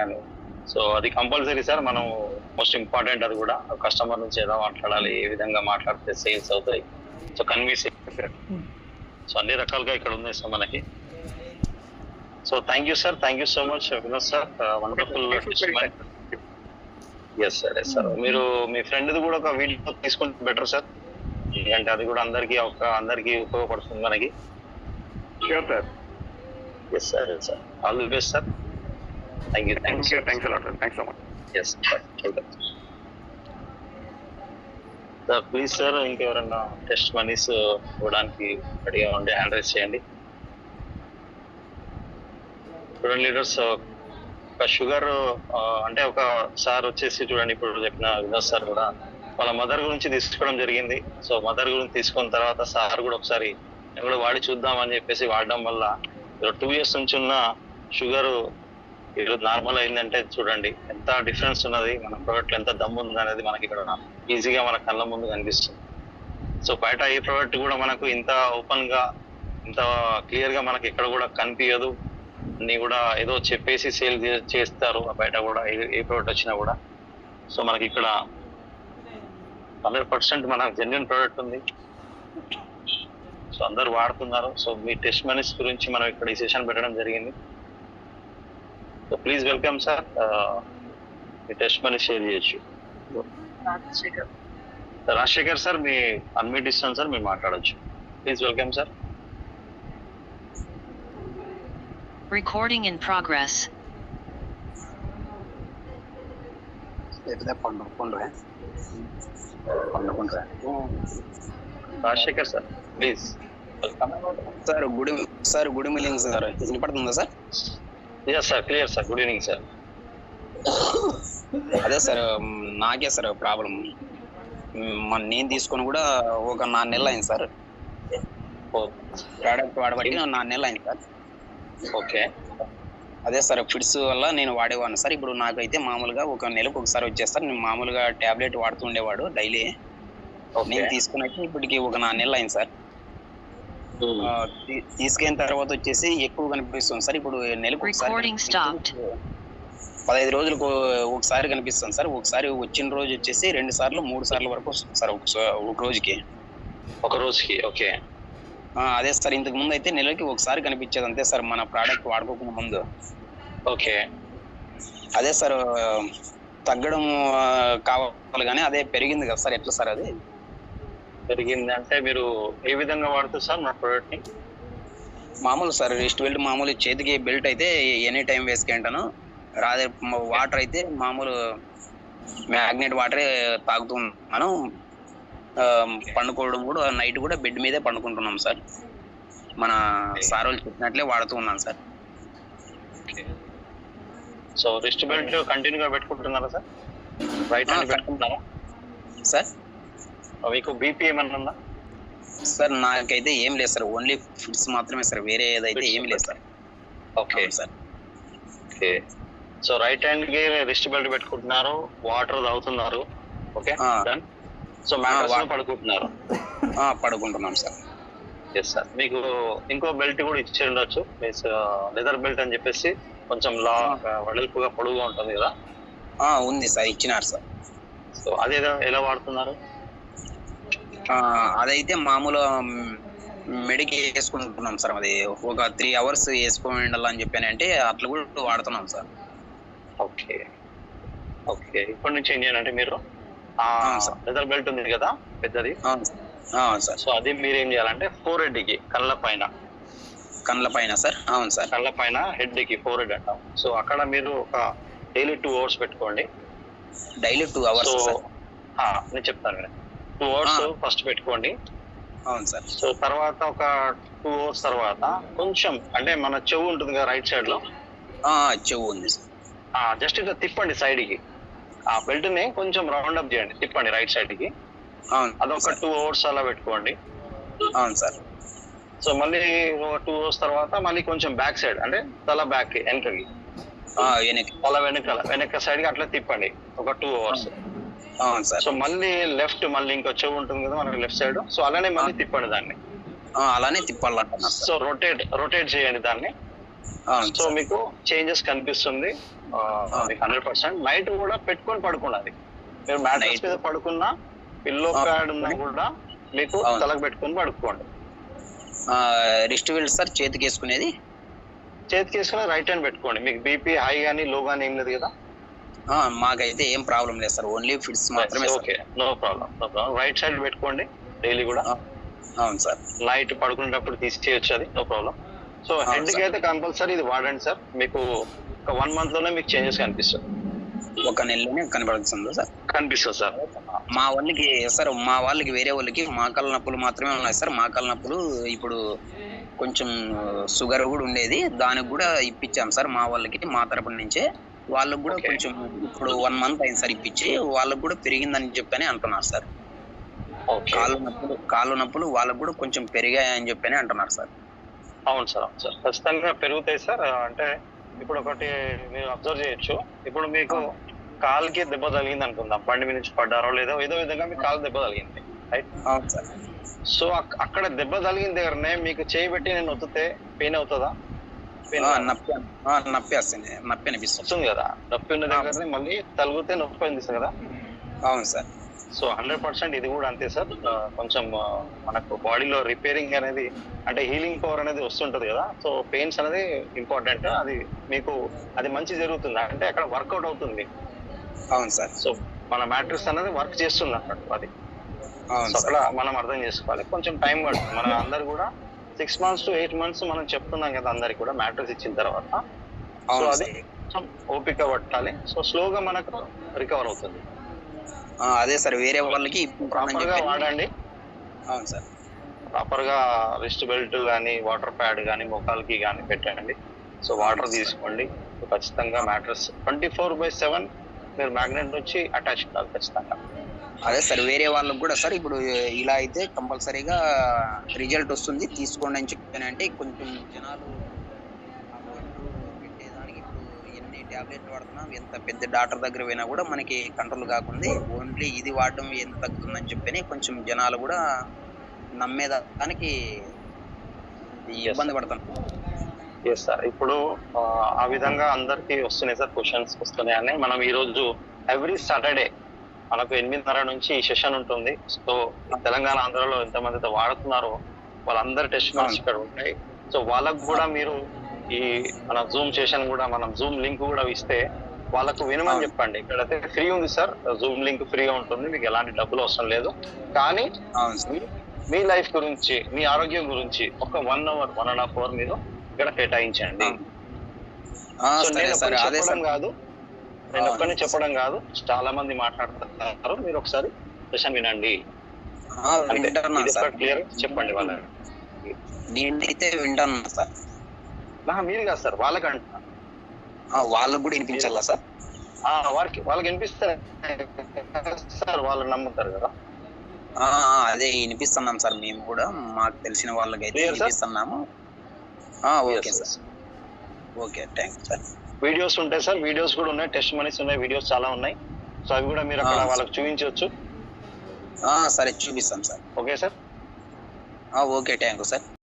కానీ సో అది compulsory sir. మనం మోస్ట్ ఇంపార్టెంట్ అది కూడా. కస్టమర్ నుంచి ఎలా మాట్లాడాలి ఏ విధంగా మాట్లాడితే సేల్స్ అవుతాయి. సో కన్వీన్స్ సో అన్ని రకాలుగా ఇక్కడ ఉన్నాయి సార్ మనకి. So thank you sir. Thank you so much Vinod sir. Wonderful yes sir yes sir మీరు మీ ఫ్రెండ్ది కూడా ఒక వీడియో తీసుకుంటే బెటర్ సార్. ఎందుకంటే అది కూడా అందరికీ ఒక అందరికీ ఉపయోగపడుతుంది మనకి. Sure sir yes sir yes sir all the best sir thank you thank you thanks a lot thanks so much yes sir please sir ఇంకెవరన్నా టెస్ట్ మనీస్ ఇవ్వడానికి రెడీగా ఉండి హ్యాండ్ రైస్ చేయండి. చూడండి లీడర్స్ ఒక షుగర్ అంటే ఒక సార్ వచ్చేసి చూడండి ఇప్పుడు చెప్పిన వినోద్ సార్ కూడా వాళ్ళ మదర్ గురించి తీసుకోవడం జరిగింది. సో మదర్ గురించి తీసుకున్న తర్వాత సార్ కూడా ఒకసారి నేను కూడా వాడి చూద్దామని చెప్పేసి వాడడం వల్ల టూ ఇయర్స్ నుంచి ఉన్న షుగర్ ఈరోజు నార్మల్ అయిందంటే చూడండి ఎంత డిఫరెన్స్ ఉన్నది మన ప్రోడక్ట్ ఎంత దమ్ము ఉంది అనేది మనకి ఇక్కడ ఈజీగా మన కళ్ళ ముందు కనిపిస్తుంది. సో బయట ఏ ప్రోడక్ట్ కూడా మనకు ఇంత ఓపెన్గా ఇంత క్లియర్గా మనకి ఎక్కడ కూడా కనిపించదు అన్ని కూడా ఏదో చెప్పేసి సేల్ చేస్తారు బయట కూడా ఏ- ప్రోడక్ట్ వచ్చినా కూడా. సో మనకి ఇక్కడ హండ్రెడ్ పర్సెంట్ మన జెన్యున్ ప్రోడక్ట్ ఉంది. సో అందరు వాడుతున్నారు. సో మీ టెస్ట్ మనీస్ గురించి మనం ఇక్కడ ఈ సెషన్ పెట్టడం జరిగింది. సో ప్లీజ్ వెల్కమ్ సార్ మీ టెస్ట్ మనీ షేర్ చేయొచ్చు రాజశేఖర్. సార్ మీ అన్మిట్ ఇస్తాను సార్ మీరు మాట్లాడొచ్చు. ప్లీజ్ వెల్కమ్ సార్ పండు పండు పండు రాజశేఖర్ సార్ ప్లీజ్ సార్ గుడి సార్ గుడి మిల్లింగ్ సార్ వినపడుతుందా sir yes sir clear sir good evening sir అదే సార్ మ్, నాకే సార్ ప్రాబ్లం మన నేను తీసుకొని కూడా ఒక నాలుగు నెలలు అయింది సార్ ప్రోడక్ట్ వాడబట్టి నాలుగు నెలలు అయింది సార్ ఓకే. అదే సార్ ఫిడ్స్ వల్ల నేను వాడేవాడిని సార్ ఇప్పుడు నాకైతే మామూలుగా ఒక నెలకు ఒకసారి వచ్చేస్తారు. నేను మామూలుగా టాబ్లెట్ వాడుతూ ఉండేవాడు డైలీ. నేను తీసుకుని అయితే ఇప్పటికి ఒక నాలుగు నెలలు అయింది సార్ ఆ, తీ- తీసుకెళ్ళిన తర్వాత వచ్చేసి ఎక్కువ కనిపిస్తుంది సార్. ఇప్పుడు నెలకు. పదహైదు రోజులకు ఒకసారి కనిపిస్తుంది సార్. ఒకసారి వచ్చిన రోజు వచ్చేసి రెండు సార్లు మూడు సార్లు వరకు వస్తుంది సార్ ఒక రోజుకి. ఒక రోజుకి ఓకే. ఆ, అదే సార్. ఇంతకు ముందు అయితే నెలకి ఒకసారి కనిపించేది అంతే సార్ మన ప్రోడక్ట్ వాడుకోకుండా ముందు. ఓకే. అదే సార్ తగ్గడం కావాలి కానీ అదే పెరిగింది కదా సార్. ఎట్లా సార్ అది? పెరిగింది అంటే మీరు ఏ విధంగా వాడుతారు సార్ మా ప్రోడక్ట్ని? మామూలు సార్ రిస్ట్ బెల్ట్ మామూలు చేతికి బెల్ట్ అయితే ఎనీ టైం వేసుకుంటాను. రాదే వాటర్ అయితే మామూలు మ్యాగ్నెట్ వాటరే తాగుతున్నాను. ఆ, పండుకోవడం కూడా నైట్ కూడా బెడ్ మీదే పండుకుంటున్నాం సార్. మన సార్ వాళ్ళు చెప్పినట్లే వాడుతూ ఉన్నాను సార్. సో రిస్ట్ బెల్ట్ కంటిన్యూగా పెట్టుకుంటున్నారా సార్? రైట్ హ్యాండ్ పెట్టుకుంటున్నారా? సార్? మీకు బీపీ ఏమన్నా ఉందా? సార్ నాకైతే ఏం లేదు సార్. ఓన్లీ ఫుడ్స్ మాత్రమే సార్. వేరే ఏదైతే ఏం లేదు sir. Okay sir. Okay so right హ్యాండ్కి రిస్ట్ బెల్ట్ పెట్టుకుంటున్నారు. వాటర్ తాగుతున్నారు. Okay. Done so mattress wa- పడుకుంటున్నారు. పడుకుంటున్నాం సార్. ఎస్ సార్ మీకు ఇంకో బెల్ట్ కూడా ఇచ్చి ఉండొచ్చు. లెదర్ బెల్ట్ అని చెప్పేసి కొంచెం లా వెడల్పుగా పొడుగుగా ఉంటుంది కదా? ఉంది సార్. ఇచ్చినారు సార్. సో అదే ఎలా వాడుతున్నారు? అదైతే మామూలు మెడికి వేసుకుంటున్నాం సార్ అది. ఒక త్రీ అవర్స్ వేసుకొని ఉండాలని చెప్పానంటే అట్లా కూడా వాడుతున్నాం సార్. ఓకే. ఓకే. ఇప్పటి నుంచి ఏం చేయాలంటే మీరు. లెదర్ బెల్ట్ ఉంది కదా పెద్దది. అవును సార్. సో అది మీరు ఏం చేయాలంటే ఫోర్ హెడ్కి కళ్ళ పైన. కళ్ళ పైన సార్? అవును సార్. కళ్ళ పైన హెడ్కి ఫోర్ హెడ్ అంటాం. సో అక్కడ మీరు ఒక డైలీ టూ అవర్స్ పెట్టుకోండి. డైలీ టూ అవర్స్ నేను చెప్తాను టూ అవర్స్. ఫస్ట్ పెట్టుకోండి. అవును సార్. సో తర్వాత ఒక టూ అవర్స్ తర్వాత కొంచెం అంటే మన చెవు ఉంటుంది కదా రైట్ సైడ్లో? చెవు ఉంది సార్. జస్ట్ ఇట్లా తిప్పండి సైడ్కి ఆ బెల్ట్ని కొంచెం రౌండ్ అప్ చేయండి తిప్పండి రైట్ సైడ్కి అదొక. టూ అవర్స్ అలా పెట్టుకోండి. అవును సార్. సో మళ్ళీ ఒక టూ అవర్స్ తర్వాత మళ్ళీ కొంచెం బ్యాక్ సైడ్ అంటే తల బ్యాక్ వెనక్కి. తల వెనకాల వెనక సైడ్కి అట్లా తిప్పండి ఒక టూ అవర్స్ అవును సార్. సో మళ్ళీ లెఫ్ట్ మళ్ళీ ఇంకో చెవు ఉంటుంది కదా మనకి లెఫ్ట్ సైడ్. సో అలానే మళ్ళీ తిప్పండి దాన్ని. అలానే తిప్పాలంటున్నారు సో రొటేట్ రొటేట్ చేయండి దాన్ని. సో మీకు చేంజెస్ కనిపిస్తుంది. Hundred percent. నైట్ కూడా పెట్టుకొని పడుకోండి మీరు మ్యాట్రెస్. మీద పడుకున్నా పిల్లో. ప్యాడ్ ఉన్నా కూడా మీకు. తలకు పెట్టుకొని పడుకోండి. రిస్ట్ బెల్ట్ సార్ చేతికి వేసుకునేది చేతికి వేసుకుని రైట్ హ్యాండ్ పెట్టుకోండి. మీకు బీపీ హై కానీ లో కానీ ఏం లేదు కదా. మాకైతే ఏం ప్రాబ్లం లేదు సార్. ఓన్లీ ఫిట్స్ మాత్రమే okay no problem no problem right side పెట్టుకోండి డైలీ కూడా. అవును సార్. నైట్ పడుకునేటప్పుడు తీసేయచ్చు అది నో ప్రాబ్లం సో హెడ్కి. అయితే కంపల్సరీ ఇది వాడండి సార్. మీకు ఒక వన్ మంత్లోనే మీకు చేంజెస్ కనిపిస్తుంది ఒక నెలలోనే కనబడుతుందా సార్? కనిపిస్తుంది సార్. మా వాళ్ళకి సార్ మా వాళ్ళకి వేరే వాళ్ళకి మోకాళ్ళ నొప్పులు మాత్రమే ఉన్నాయి సార్. మోకాళ్ళ నొప్పులు ఇప్పుడు కొంచెం షుగర్ కూడా ఉండేది. దానికి కూడా ఇప్పించాం సార్ మా వాళ్ళకి మా తరపు నుంచే. వాళ్ళకి కూడా. కొంచెం ఇప్పుడు వన్ మంత్ అయింది సార్ ఇప్పించి వాళ్ళకి కూడా పెరిగిందని చెప్పని అంటున్నారు సార్. కాళ్ళు నొప్పులు కాళ్ళు నొప్పులు వాళ్ళకి కూడా కొంచెం పెరిగాయని చెప్పని అంటున్నారు సార్. అవును సార్ అవును సార్. ఖచ్చితంగా పెరుగుతాయి సార్. అంటే ఇప్పుడు ఒకటి మీరు అబ్జర్వ్ చేయొచ్చు. ఇప్పుడు మీకు కాలుకి దెబ్బ తగిలింది అనుకుందాం. బండి మీద నుంచి పడ్డారో లేదో ఏదో విధంగా మీకు కాలు దెబ్బ తగిలింది రైట్ అవును సార్. సో అక్- అక్కడ దెబ్బ తగిలిన దగ్గరనే మీకు చేయి పెట్టి నేను ఒత్తితే పెయిన్ అవుతుందా? నొప్పి నొప్పి వస్తుంది. నొప్పి అనిపిస్తుంది. వస్తుంది కదా. నొప్పి ఉన్న దగ్గరనే మళ్ళీ తలిగితే నొప్పి అనిపిస్తుంది కదా. అవును సార్. సో హండ్రెడ్ పర్సెంట్ ఇది కూడా అంతే సార్. కొంచెం మనకు బాడీలో రిపేరింగ్ అనేది అంటే హీలింగ్ పవర్ అనేది వస్తుంటది కదా. సో పెయిన్స్ అనేది ఇంపార్టెంట్. అది మీకు అది మంచి జరుగుతుంది. అంటే అక్కడ వర్కౌట్ అవుతుంది. అవును సార్. సో మన మ్యాట్రిక్స్ అనేది వర్క్ చేస్తుంది అన్నట్టు అది. అట్లా మనం అర్థం చేసుకోవాలి. కొంచెం టైం పడుతుంది. మన అందరు కూడా six months to eight months మనం చెప్తున్నాం కదా అందరికి కూడా మ్యాట్రిక్స్ ఇచ్చిన తర్వాత. సో అది కొంచెం ఓపిక పట్టాలి. సో స్లోగా మనకు రికవర్ అవుతుంది. అదే సార్ వేరే వాళ్ళకి ఇప్పించాలని ప్రాపర్గా చెప్పి వాడండి. అవును సార్. ప్రాపర్గా రిస్ట్ బెల్ట్ కానీ వాటర్ ప్యాడ్ కానీ మొఖాలకి కానీ పెట్టండి. సో వాటర్ తీసుకోండి. ఖచ్చితంగా mattress twenty four by seven మీరు మ్యాగ్నెట్ నుంచి అటాచ్ కాదు ఖచ్చితంగా. అదే సార్ వేరే వాళ్ళకి కూడా సార్ ఇప్పుడు ఇలా అయితే కంపల్సరీగా రిజల్ట్ వస్తుంది తీసుకోండి అని చెప్పాను అంటే కొంచెం జనాలు పెట్టేదానికి ఇప్పుడు ఎన్ని ట్యాబ్లెట్లు వాడుతున్నాం ఎంత పెద్ద డాక్టర్ దగ్గర పోయినా కూడా మనకి కంట్రోల్ కాకుండా ఓన్లీ ఇది వాడడం ఎంత తగ్గుతుందని చెప్పని కొంచెం జనాలు కూడా నమ్మేదానికి ఇబ్బంది పడుతున్నారు ఎస్ సార్ ఇప్పుడు ఆ, ఆ విధంగా అందరికి వస్తున్నాయి సార్ క్వశ్చన్స్ వస్తున్నాయి అని. మనం ఈ రోజు ఎవ్రీ సాటర్డే మనకు ఎనిమిదిన్నర నుంచి ఈ సెషన్ ఉంటుంది. సో తెలంగాణ ఆంధ్రలో ఎంతమంది అయితే వాడుతున్నారో వాళ్ళందరి టెస్ట్ మార్క్స్ ఇక్కడ ఉంటాయి. సో వాళ్ళకు కూడా మీరు ఈ మన జూమ్ సెషన్ కూడా మనం జూమ్ లింక్ కూడా ఇస్తే వాళ్ళకు వినమని. చెప్పండి. ఇక్కడైతే ఫ్రీ ఉంది సార్. జూమ్ లింక్ ఫ్రీగా ఉంటుంది. మీకు ఎలాంటి డబ్బులు అవసరం లేదు. కానీ మీ- లైఫ్ గురించి మీ ఆరోగ్యం గురించి ఒక one hour one and half hour మీరు ఇక్కడ కేటాయించండి. కాదు. నేను అవును. ఒక్కడిని చెప్పడం కాదు. చాలా మంది మాట్లాడుతున్నారు. మీరు ఒకసారి సెషన్ వినండి. క్లియర్? చెప్పండి వాళ్ళకి నేనైతే వింటాను సార్. మీరు కాదు సార్. వాళ్ళకంట. ఆ, వాళ్ళకు కూడా వినిపించాలా సార్? వారికి వాళ్ళకి వినిపిస్తారు? సార్ వాళ్ళు నమ్ముతారు కదా. అదే వినిపిస్తున్నాం సార్. మేము కూడా మాకు తెలిసిన వాళ్ళకైతే? వినిపిస్తున్నాము. Okay sir. Okay thank sir. Videos ఉంటాయి సార్. వీడియోస్ కూడా ఉన్నాయి. టెస్ట్ మనీస్ ఉన్నాయి. వీడియోస్ చాలా ఉన్నాయి. సో అవి కూడా మీరు అక్కడ. వాళ్ళకి చూపించవచ్చు. సరే చూపిస్తాం sir. Okay sir? Okay thank you sir.